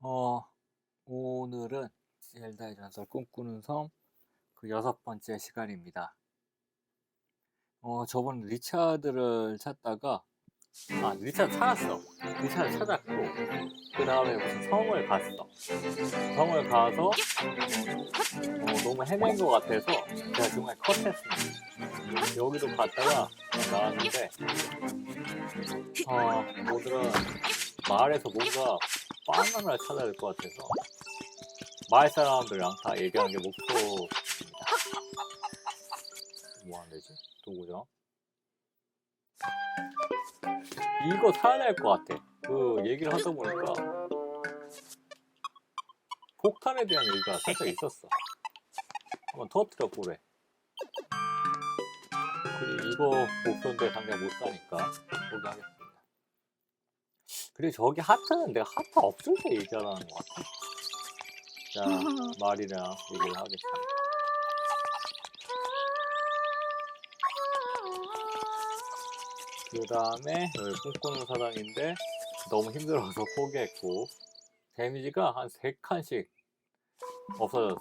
어, 오늘은 젤다의 전설 꿈꾸는 섬 그 여섯 번째 시간입니다. 어, 저번 리차드를 찾다가, 아, 리차드 찾았어. 리차드 찾았고, 그 다음에 무슨 성을 갔어. 성을 가서, 어, 너무 헤맨 것 같아서 제가 중간에 컷했습니다. 여기도 갔다가 나왔는데, 어, 오늘은 마을에서 뭔가 바나나를 찾아야 될 것 같아서 마을 사람들이랑 다 얘기하는 게 목표입니다. 뭐 하면 되지? 누구죠? 이거 사야 될 것 같아. 그 얘기를 하다 보니까 폭탄에 대한 얘기가 살짝 있었어. 한번 터트려 보래. 그리고 이거 목표인데 당장 못 사니까 포기하겠습니다. 그리고 저기 하트는 내가 하트 없을 때 얘기하라는 것 같아. 자, 말이랑 얘기를 하겠습니다. 그 다음에 꿈꾸는 사당인데 너무 힘들어서 포기했고 데미지가 한 3칸씩 없어져서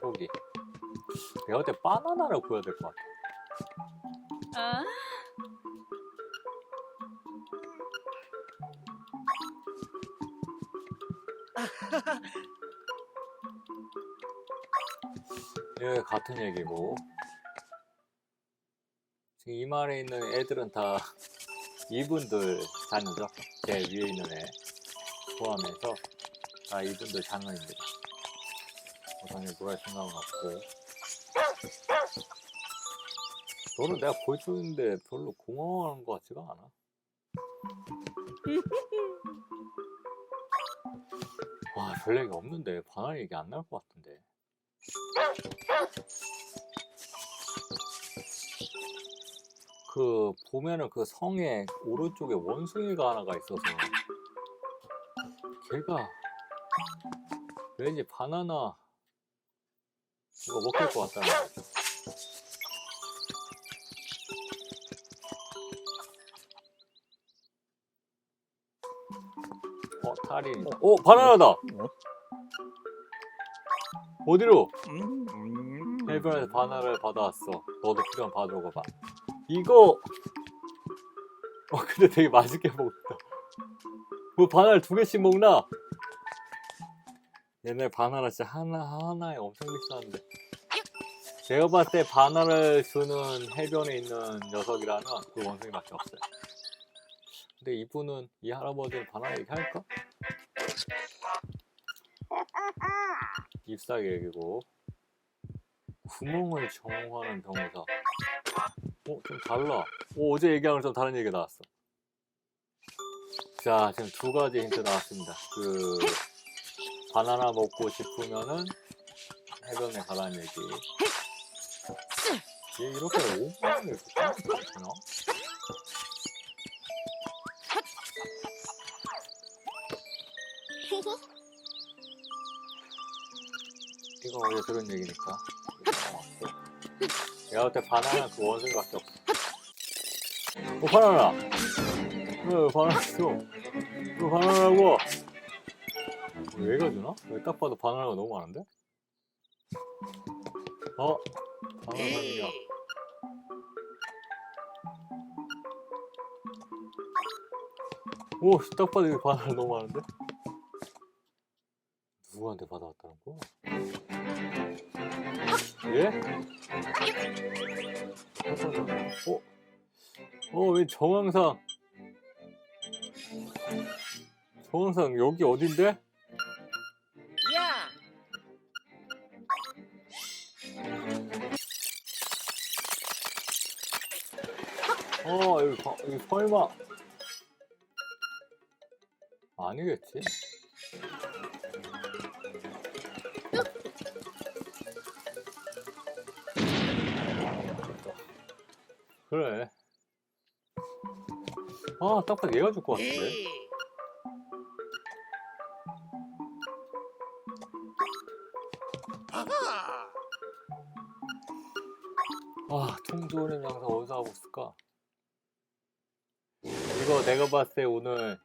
포기. 내가 그때 바나나를 구해야 될 것 같아. 아, 예, 같은 얘기고. 지금 이 말에 있는 애들은 다 이분들 자녀죠. 제 위에 있는 애 포함해서 다 이분들 자녀입니다. 우선에 뭐할 생각은 없고. 너는 내가 보여주는데 별로 고마워하는 것 같지가 않아. 와, 별 얘기 없는데 반할 얘기 안 나올 것 같은데. 그 보면은 그 성의 오른쪽에 원숭이가 하나가 있어서 걔가 왠지 바나나 이거 먹힐 것 같다는 거죠. 어 탈이 어 바나나다 어디로 해변에서 바나나를 받아왔어. 너도 필요하면 받아오고 봐. 이거 어 근데 되게 맛있게 먹었다. 뭐 바나나 두 개씩 먹나? 옛날 바나나 진짜 하나 하나에 엄청 비쌌는데. 제가 봤을 때 바나나를 주는 해변에 있는 녀석이라면 그 원숭이밖에 없어요. 근데 이분은 이 할아버지는 바나나 얘기할까? 얘기고 구멍을 정화하는 병사. 어, 좀 달라. 오, 어제 얘기하는 좀 다른 얘기가 나왔어. 자, 지금 두 가지 힌트 나왔습니다. 그, 바나나 먹고 싶으면은 해변에 가라는 얘기. 얘 이렇게 오버하는 게 괜찮나? 이거 어제 들은 얘기니까. 내가 볼때 바나나 그 원숭이밖에 없어. 어, 바나나! 왜 바나나 줘? 왜 바나나라고? 왜 가 주나? 왜 딱 봐도 바나나가 너무 많은데? 어? 바나나 사는이야. 오, 딱 봐도 여기 바나나 너무 많은데? 누구한테 받아왔다는 거야? 예? 어? 어, 왜 정황상? 정황상 여기 어딘데? 야, 어, 여기, 바- 여기 설마. 아니겠지? 그래. 아, 딱 봐도 얘가 줄 것 같은데? 아, 통조림 장사 어디서 하고 있을까? 이거 내가 봤을 때 오늘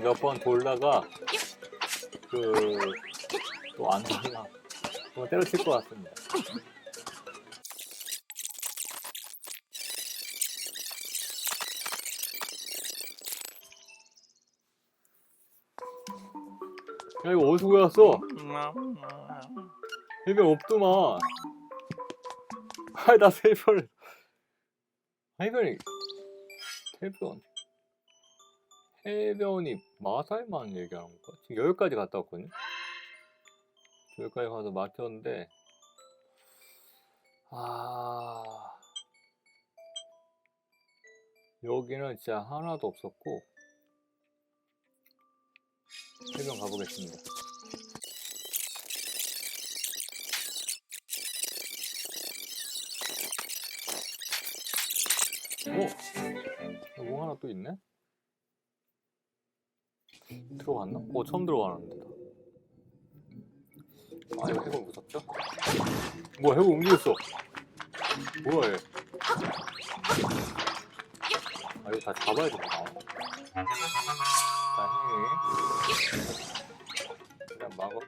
몇 번 돌다가 그 또 안 돌나 또 때려칠 것 같습니다. 야 이거 어디서 구했어? 해변 없더만. 아나 해변 해변이 해변 해변이 마살만 얘기하는 건가? 지금 여기까지 갔다 왔거든요. 여기까지 가서 막혔는데 아 여기는 진짜 하나도 없었고 해변 가보겠습니다. 어? 뭐 하나 또 있네? 들어갔나? 어, 처음 들어가는데. 아, 이거 해골 무섭죠? 뭐야, 해골 움직였어. 뭐야, 얘. 아, 이거 다 잡아야 되나? 다행히. 그냥 막어.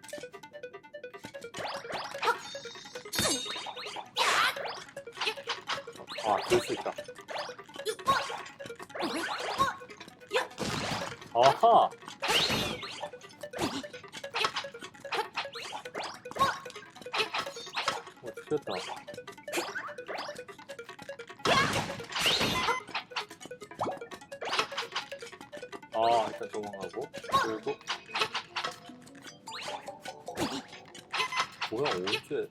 아, 들수 있다. 아하! 아, 일단 도망가고. 그리고. 뭐야, 언제.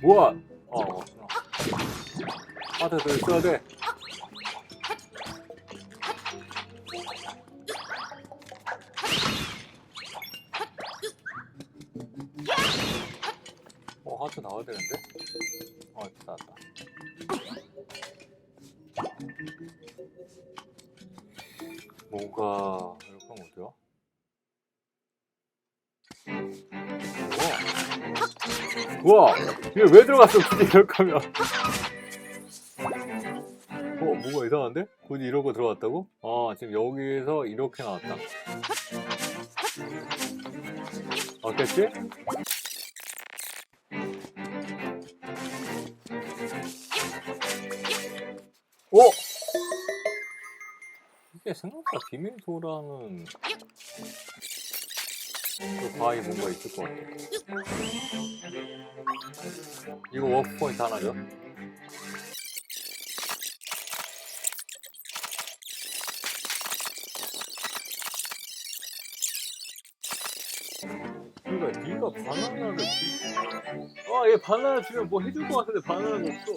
뭐야! 아, 왔구나. 아, 돼, 돼, 있어야 돼. 뭔가, 이렇게 하면 어때요? 우와! 우와! 이게 왜 들어갔어, 굳이 이렇게 하면. 어, 뭐가 이상한데? 굳이 이러고 들어갔다고? 아, 지금 여기서 이렇게 나왔다. 맞겠지? 오! 이게 생각보다 비밀도라는 그 바위 뭔가 있을 것 같아. 이거 워크 포인트 하나죠? 그러니까 네가 바나나를 주... 아, 얘 바나나 주면 뭐 해줄 것 같은데 바나나가 없어.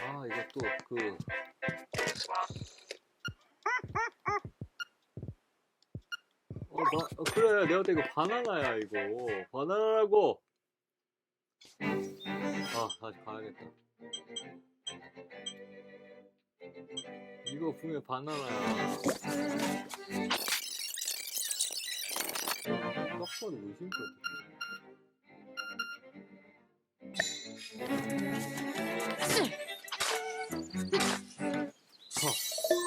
아, 이것도 그 어, 바, 어, 그래, 내가 볼때 이거 바나나야, 이거. 바나나라고! 아, 다시 가야겠다. 이거 분명 바나나야. 딱 봐도 의심스럽다.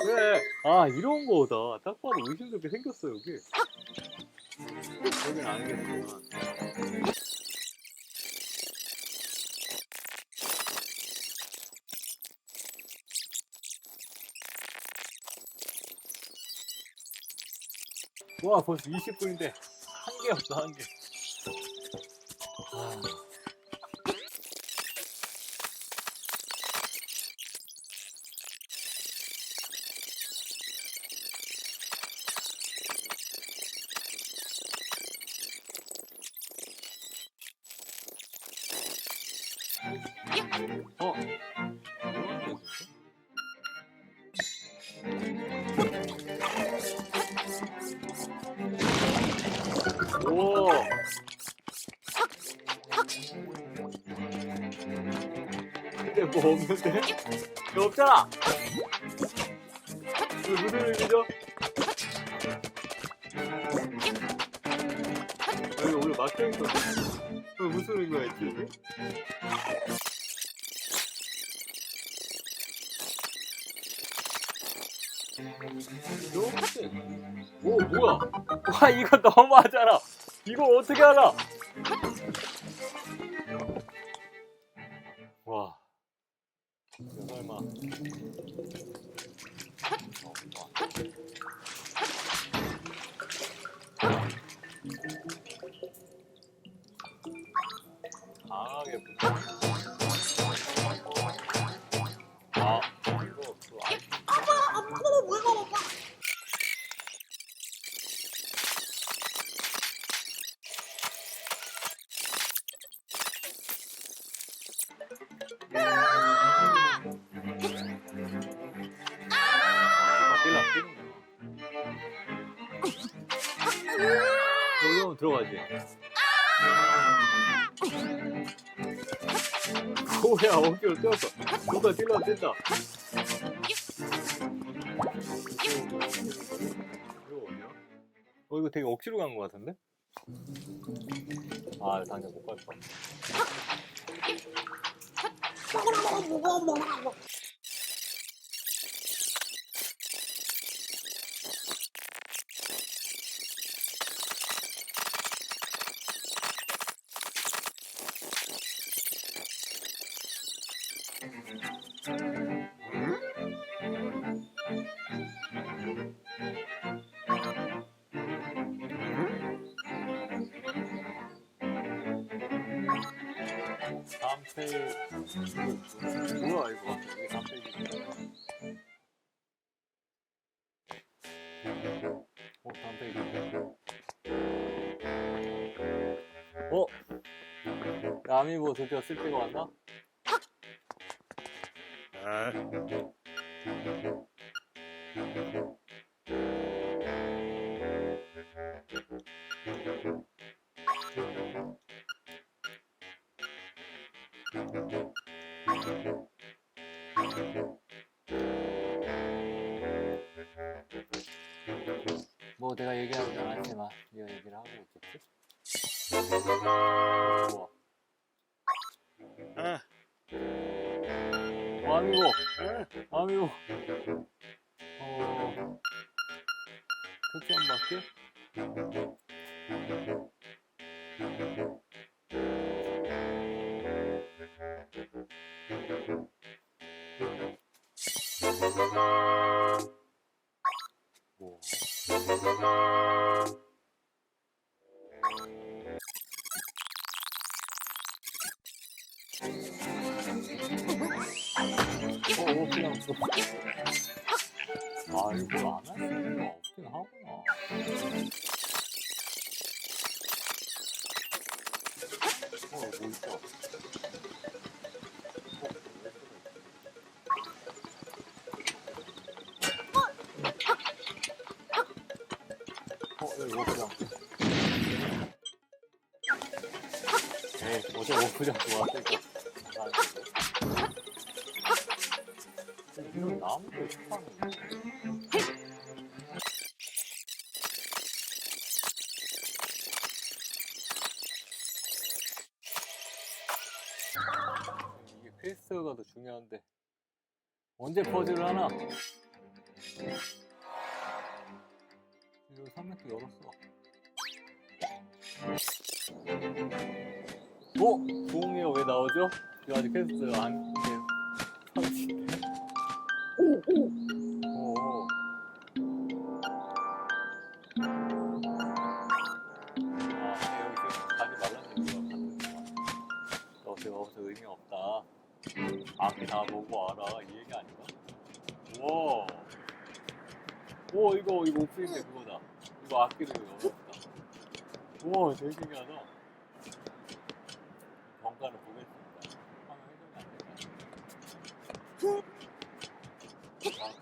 그래. 아, 이런 거다. 딱 봐도 의심스럽게 생겼어, 여기. 여긴 아니겠지만. 와, 벌써 20분인데. 한 개 없어, 한 개. 아. 없는데? 이거 없잖아! 이거 무슨 의미죠? 여기 오늘 막혀 있어. 이거 무슨 의미가 있지, 이게? 이렇게. 오, 뭐야? 와, 이거 너무하잖아. 이거 어떻게 알아? 여기 들어가지. 뭐야 어깨로 떼었어. 누가 찔러 뛴다. 이거 어디야? 어 이거 되게 억지로 간 것 같은데? 아 당장 못 갔어. 다 뭐야 이거 이게 다음 페이지 어 다음 페이지 어? 야미보 드디어 쓸 때가 왔나? 뭐 내가 얘기하지 않았지만 네가 얘기를 하고 있겠지? 어, 좋아 아, 어, 아미고. 아, 아미고. 어. 그렇게 한 바퀴? 뭐 어, 그냥 또. 아, 이거 안할 수가 없긴 하구나. 이런 나무를 축하하는 이게 퀘스트가 더 중요한데. 언제 퍼즐을 하나? 여기 3m 열었어 어? 부엉이가 왜 나오죠? 이거 아직 퀘스트 안 이게 터지네 오. 아, 근데 여기 지금 가지 말라는 얘기가 같은데. 너 지금 없어 의미 없다. 앞에 다 보고 와라. 이 얘기 아닌가? 우와. 우와, 이거, 이거 오프닝데 그거다. 이거 악기를 열었다. 우와, 되게 신기하다. 경관을 보겠습니다. 화면 회전이 안 되네. 아,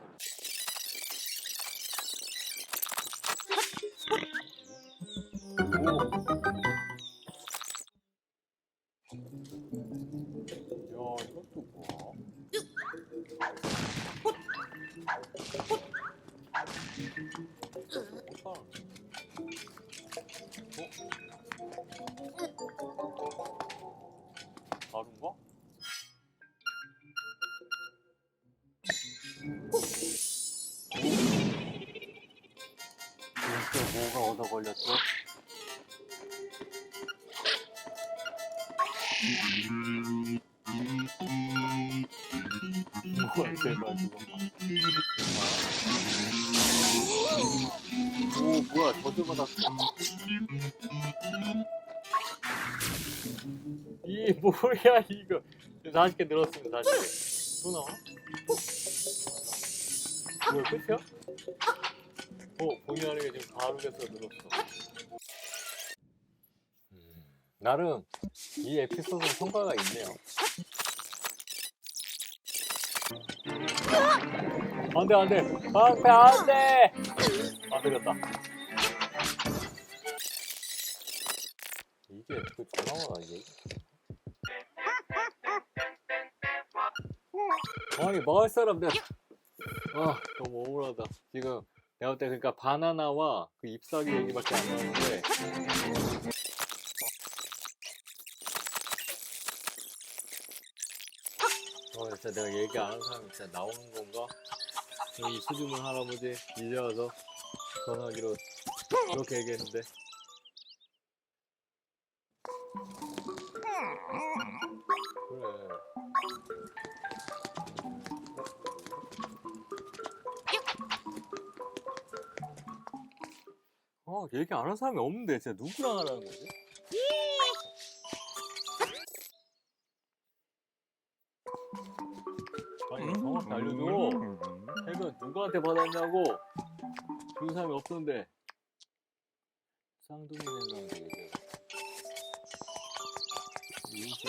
뭐야 제발 오 뭐야 더듬어놨어. 이 뭐야 이거. 40개 늘었습니다 40개. 또 나와? 뭐야 끝이야? 어 본의 아니게 지금 가루에서 늘었어. 음, 나름 이 에피소드는 성과가 있네요. 안 돼 안돼. 방패 안돼. 아 되겠다. 이게 그 전화가 이게 아니 마을 사람들. 아 너무 억울하다. 지금 내가 볼때 그러니까 바나나와 그 잎사귀 얘기밖에 안 나오는데 어 진짜 내가 얘기 안 하는 사람이 진짜 나오는 건가? 이 수줍은 할아버지 이제 와서 전화기로 그렇게 얘기했는데 그래 어 얘기 안 하는 사람이 없는데 진짜 누구랑 하라는 거지? 아니 정확히 알려줘. 핵은 누구한테 받았냐고. 그런 사람이 없던데. 쌍둥이 생각도 얘기해 이웃이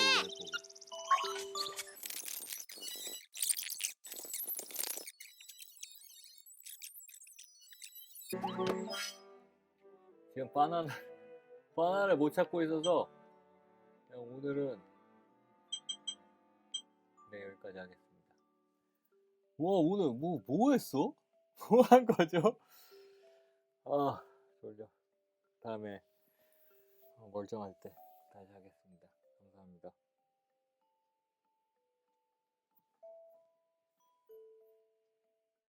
얘기해보고 지금 바나나 바나나를 못 찾고 있어서 오늘은 네 여기까지 하겠습니다. 와 오늘 뭐뭐 했어? 뭐 한 거죠? 아 졸려. 다음에 어, 멀쩡할 때 다시 하겠습니다.